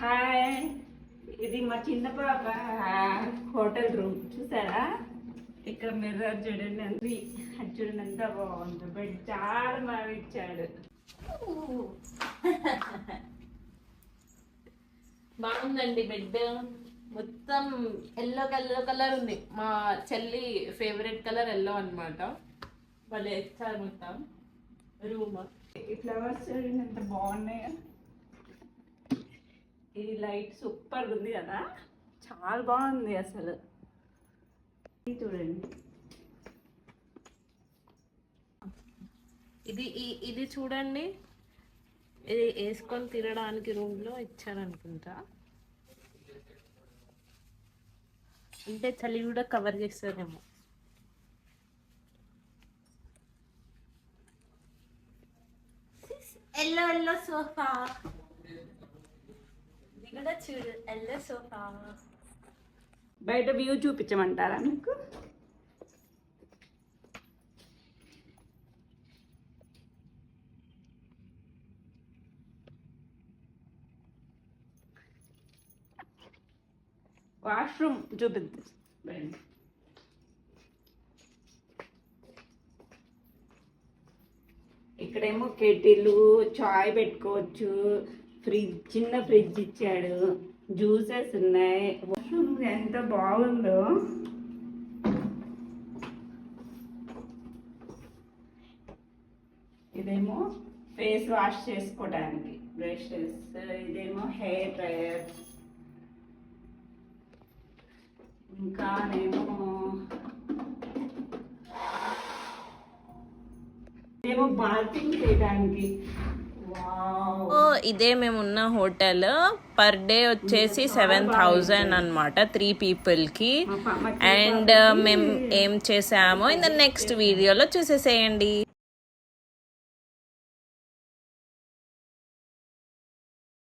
Hi. ఇది మా చిన్న పాప హోటల్ రూమ్. చూసారా? ఇక్కడ మిర్రర్ చూడండి అది. అది చూడండి ఎంత బాగుంది. బెడ్ చాలా బాగా ఇచ్చాడు. బాగుందండి బెడ్. మొత్తం ఎల్లో కలర్ కలర్ ఉంది. మా చెల్లి ఫేవరెట్ కలర్ ఎల్లో అన్నమాట. వాళ్ళు ఇచ్చారు మొత్తం. రూమ్. ఈ ఫ్లవర్స్ చూడండి ఎంత బాగున్నాయో. ఈ లైట్ సూపర్ ఉంది కదా? చాలా బాగుంది అసలు. ఇది చూడండి. ఇది ఇది చూడండి. ఇది వేసుకొని తినడానికి రూమ్లో ఇచ్చారనుకుంటా. అంటే చలి కూడా కవర్ చేస్తారేమో ఎల్లో ఎల్లో సోఫా. చూడు ఎల్లో సోఫా బయట వ్యూ చూపించమంటారా మీకు? వాష్రూమ్ చూపిద్దాం. ఇక్కడేమో కెటిలు చాయ్ పెట్టుకోవచ్చు ఫ్రిడ్జ్ చిన్న ఫ్రిడ్జ్ ఇచ్చాడు. జ్యూసెస్ ఉన్నాయి. ఎంత బాగుందో. ఇదేమో ఫేస్ వాష్ చేసుకోవడానికి బ్రషెస్ ఇదేమో హెయిర్ డ్రయర్. ఇంకానేమో ఇదేమో బాతింగ్ చేయడానికి ఇదే మేము ఉన్న హోటల్. పర్ డే వచ్చేసి సెవెన్ థౌజండ్ అనమాట త్రీ పీపుల్కి మా ప- మా అండ్ మేము ఏం చేసామో ఇన్ ద నెక్స్ట్ వీడియోలో చూసేసేయండి.